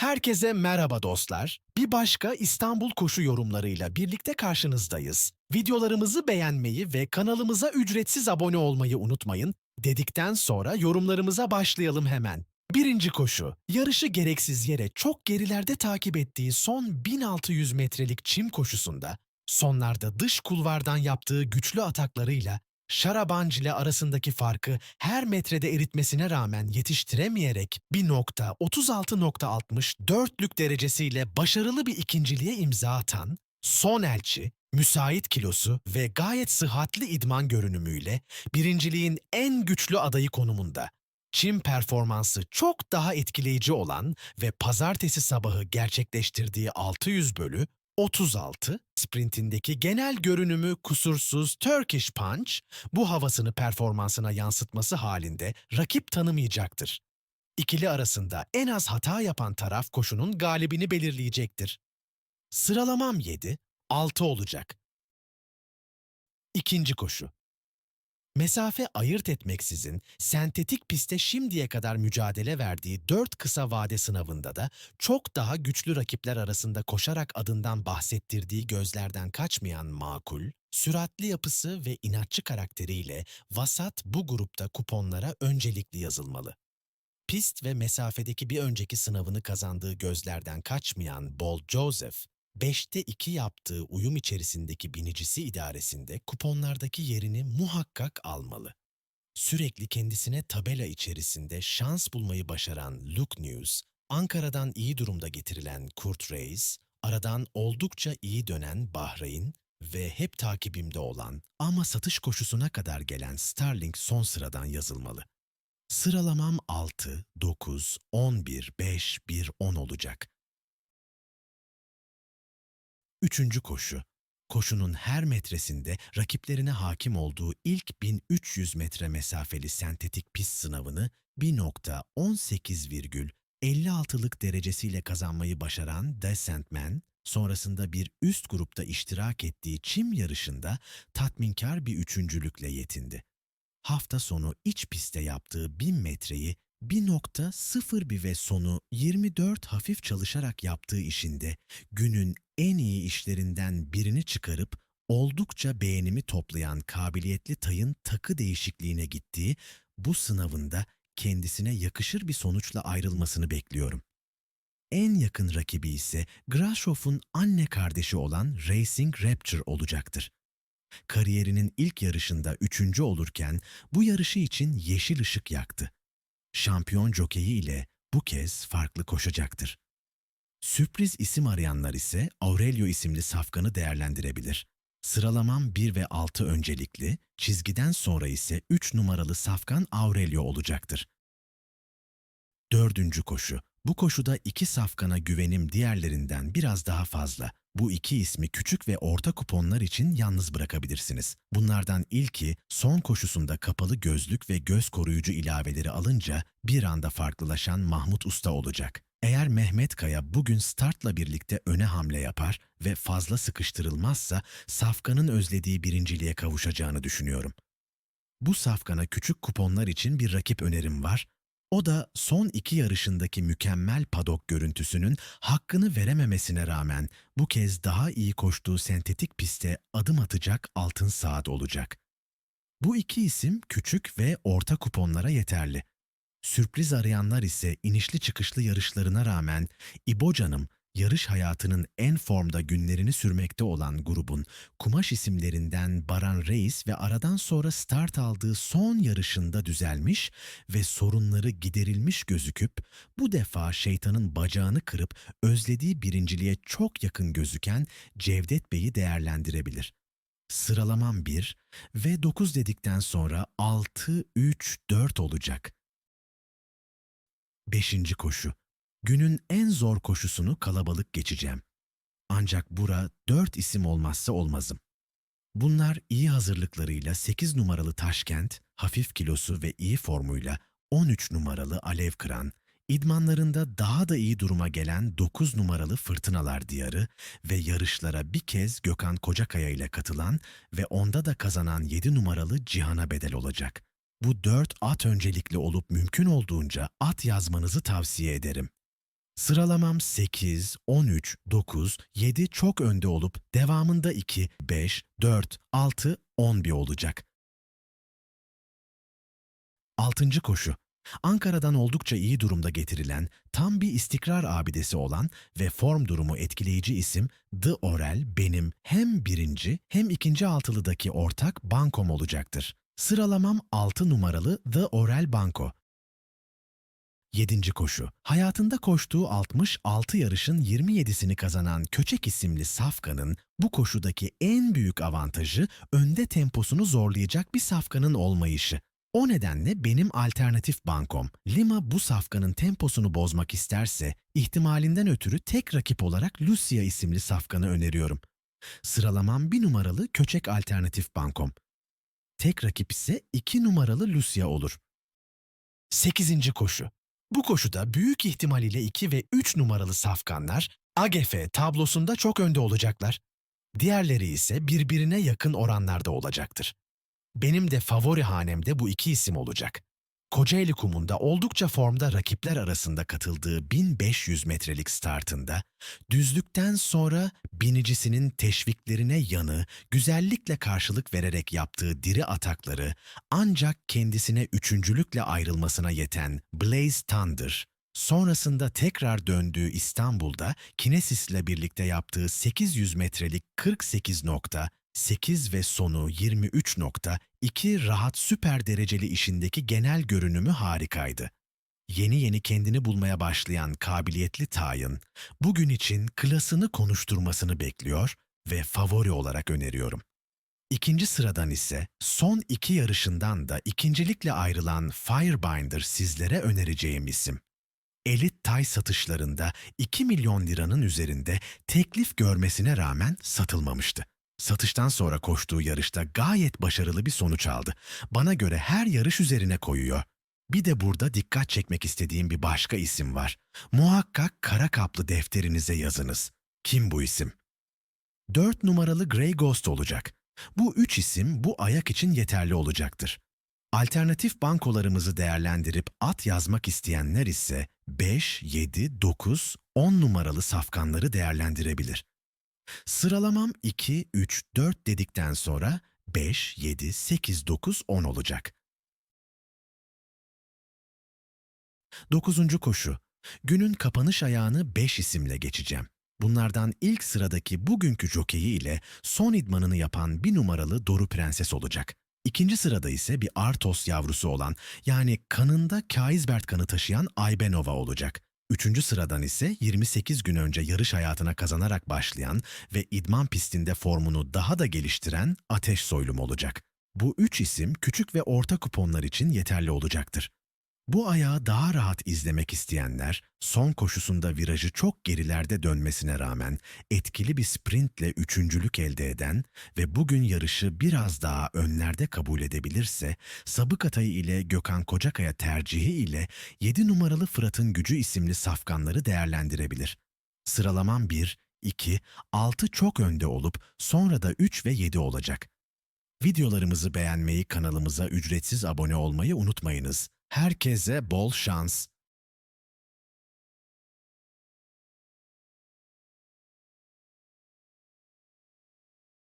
Herkese merhaba dostlar. Bir başka İstanbul koşu yorumlarıyla birlikte karşınızdayız. Videolarımızı beğenmeyi ve kanalımıza ücretsiz abone olmayı unutmayın. Dedikten sonra yorumlarımıza başlayalım hemen. Birinci koşu, yarışı gereksiz yere çok gerilerde takip ettiği son 1600 metrelik çim koşusunda, sonlarda dış kulvardan yaptığı güçlü ataklarıyla Şarabancı ile arasındaki farkı her metrede eritmesine rağmen yetiştiremeyerek bir nokta 36.60 dörtlük derecesiyle başarılı bir ikinciliğe imza atan son elçi, müsait kilosu ve gayet sıhhatli idman görünümüyle birinciliğin en güçlü adayı konumunda. Çim performansı çok daha etkileyici olan ve pazartesi sabahı gerçekleştirdiği 600 bölü 36 sprintindeki genel görünümü kusursuz Turkish Punch bu havasını performansına yansıtması halinde rakip tanımayacaktır. İkili arasında en az hata yapan taraf koşunun galibini belirleyecektir. Sıralamam 7, 6 olacak. İkinci koşu. Mesafe ayırt etmeksizin sentetik pistte şimdiye kadar mücadele verdiği 4 kısa vade sınavında da çok daha güçlü rakipler arasında koşarak adından bahsettirdiği gözlerden kaçmayan makul, süratli yapısı ve inatçı karakteriyle Vasat bu grupta kuponlara öncelikli yazılmalı. Pist ve mesafedeki bir önceki sınavını kazandığı gözlerden kaçmayan Bold Joseph, 5'te 2 yaptığı uyum içerisindeki binicisi idaresinde kuponlardaki yerini muhakkak almalı. Sürekli kendisine tabela içerisinde şans bulmayı başaran Luke News, Ankara'dan iyi durumda getirilen Kurt Reis, aradan oldukça iyi dönen Bahreyn ve hep takibimde olan ama satış koşusuna kadar gelen Starling son sıradan yazılmalı. Sıralamam 6, 9, 11, 5, 1, 10 olacak. Üçüncü koşu. Koşunun her metresinde rakiplerine hakim olduğu ilk 1300 metre mesafeli sentetik pist sınavını 1.18,56'lık derecesiyle kazanmayı başaran Descentman, sonrasında bir üst grupta iştirak ettiği çim yarışında tatminkar bir üçüncülükle yetindi. Hafta sonu iç pistte yaptığı 1000 metreyi 1.01 ve sonu 24 hafif çalışarak yaptığı işinde günün en iyi işlerinden birini çıkarıp oldukça beğenimi toplayan kabiliyetli tayın takı değişikliğine gittiği bu sınavında kendisine yakışır bir sonuçla ayrılmasını bekliyorum. En yakın rakibi ise Grashoff'un anne kardeşi olan Racing Rapture olacaktır. Kariyerinin ilk yarışında üçüncü olurken bu yarışı için yeşil ışık yaktı. Şampiyon jokeyi ile bu kez farklı koşacaktır. Sürpriz isim arayanlar ise Aurelio isimli safkanı değerlendirebilir. Sıralamam 1 ve 6 öncelikli, çizgiden sonra ise 3 numaralı safkan Aurelio olacaktır. Dördüncü koşu. Bu koşuda iki safkana güvenim diğerlerinden biraz daha fazla. Bu iki ismi küçük ve orta kuponlar için yalnız bırakabilirsiniz. Bunlardan ilki son koşusunda kapalı gözlük ve göz koruyucu ilaveleri alınca bir anda farklılaşan Mahmut Usta olacak. Eğer Mehmet Kaya bugün startla birlikte öne hamle yapar ve fazla sıkıştırılmazsa Safkan'ın özlediği birinciliğe kavuşacağını düşünüyorum. Bu Safkan'a küçük kuponlar için bir rakip önerim var. O da son iki yarışındaki mükemmel padok görüntüsünün hakkını verememesine rağmen bu kez daha iyi koştuğu sentetik pistte adım atacak altın saat olacak. Bu iki isim küçük ve orta kuponlara yeterli. Sürpriz arayanlar ise inişli çıkışlı yarışlarına rağmen İbo Canım, yarış hayatının en formda günlerini sürmekte olan grubun kumaş isimlerinden Baran Reis ve aradan sonra start aldığı son yarışında düzelmiş ve sorunları giderilmiş gözüküp bu defa şeytanın bacağını kırıp özlediği birinciliğe çok yakın gözüken Cevdet Bey'i değerlendirebilir. Sıralamam 1 ve 9 dedikten sonra 6, 3, 4 olacak. Beşinci koşu. Günün en zor koşusunu kalabalık geçeceğim. Ancak bura dört isim olmazsa olmazım. Bunlar iyi hazırlıklarıyla 8 numaralı Taşkent, hafif kilosu ve iyi formuyla 13 numaralı Alev Kıran, idmanlarında daha da iyi duruma gelen 9 numaralı Fırtınalar Diyarı ve yarışlara bir kez Gökhan Kocakaya ile katılan ve onda da kazanan 7 numaralı Cihan'a bedel olacak. Bu dört at öncelikli olup mümkün olduğunca at yazmanızı tavsiye ederim. Sıralamam 8, 13, 9, 7 çok önde olup devamında 2, 5, 4, 6, 11 olacak. Altıncı koşu. Ankara'dan oldukça iyi durumda getirilen, tam bir istikrar abidesi olan ve form durumu etkileyici isim The Orel benim hem birinci hem ikinci altılıdaki ortak bankom olacaktır. Sıralamam 6 numaralı The Orel Banko. 7. koşu. Hayatında koştuğu 66 yarışın 27'sini kazanan Köçek isimli Safkan'ın bu koşudaki en büyük avantajı önde temposunu zorlayacak bir Safkan'ın olmayışı. O nedenle benim alternatif bankom. Lima bu safkanın temposunu bozmak isterse ihtimalinden ötürü tek rakip olarak Lucia isimli safkanı öneriyorum. Sıralamam bir numaralı köçek alternatif bankom. Tek rakip ise iki numaralı Lucia olur. 8. koşu. Bu koşuda büyük ihtimal ile 2 ve 3 numaralı safkanlar AGF tablosunda çok önde olacaklar. Diğerleri ise birbirine yakın oranlarda olacaktır. Benim de favori hanemde bu iki isim olacak. Kocaeli kumunda oldukça formda rakipler arasında katıldığı 1500 metrelik startında, düzlükten sonra binicisinin teşviklerine yanı, güzellikle karşılık vererek yaptığı diri atakları, ancak kendisine üçüncülükle ayrılmasına yeten Blaze Thunder, sonrasında tekrar döndüğü İstanbul'da Kinesis'le birlikte yaptığı 800 metrelik 48 nokta, 8 ve sonu 23.2 rahat süper dereceli işindeki genel görünümü harikaydı. Yeni yeni kendini bulmaya başlayan kabiliyetli Tayın, bugün için klasını konuşturmasını bekliyor ve favori olarak öneriyorum. İkinci sıradan ise son iki yarışından da ikincilikle ayrılan Firebinder sizlere önereceğim isim. Elit tay satışlarında 2 milyon liranın üzerinde teklif görmesine rağmen satılmamıştı. Satıştan sonra koştuğu yarışta gayet başarılı bir sonuç aldı. Bana göre her yarış üzerine koyuyor. Bir de burada dikkat çekmek istediğim bir başka isim var. Muhakkak kara kaplı defterinize yazınız. Kim bu isim? 4 numaralı Grey Ghost olacak. Bu üç isim bu ayak için yeterli olacaktır. Alternatif bankolarımızı değerlendirip at yazmak isteyenler ise 5, 7, 9, 10 numaralı safkanları değerlendirebilir. Sıralamam 2, 3, 4 dedikten sonra 5, 7, 8, 9, 10 olacak. 9. koşu. Günün kapanış ayağını 5 isimle geçeceğim. Bunlardan ilk sıradaki bugünkü jokeyi ile son idmanını yapan bir numaralı Doru Prenses olacak. İkinci sırada ise bir Artos yavrusu olan yani kanında Kaizbert kanı taşıyan Aybenova olacak. Üçüncü sıradan ise 28 gün önce yarış hayatına kazanarak başlayan ve idman pistinde formunu daha da geliştiren Ateş Soylum olacak. Bu üç isim küçük ve orta kuponlar için yeterli olacaktır. Bu ayağı daha rahat izlemek isteyenler, son koşusunda virajı çok gerilerde dönmesine rağmen etkili bir sprintle üçüncülük elde eden ve bugün yarışı biraz daha önlerde kabul edebilirse, Sabık Atayı ile Gökhan Kocakaya tercihi ile 7 numaralı Fırat'ın Gücü isimli safkanları değerlendirebilir. Sıralamam 1, 2, 6 çok önde olup sonra da 3 ve 7 olacak. Videolarımızı beğenmeyi, kanalımıza ücretsiz abone olmayı unutmayınız. Herkese bol şans.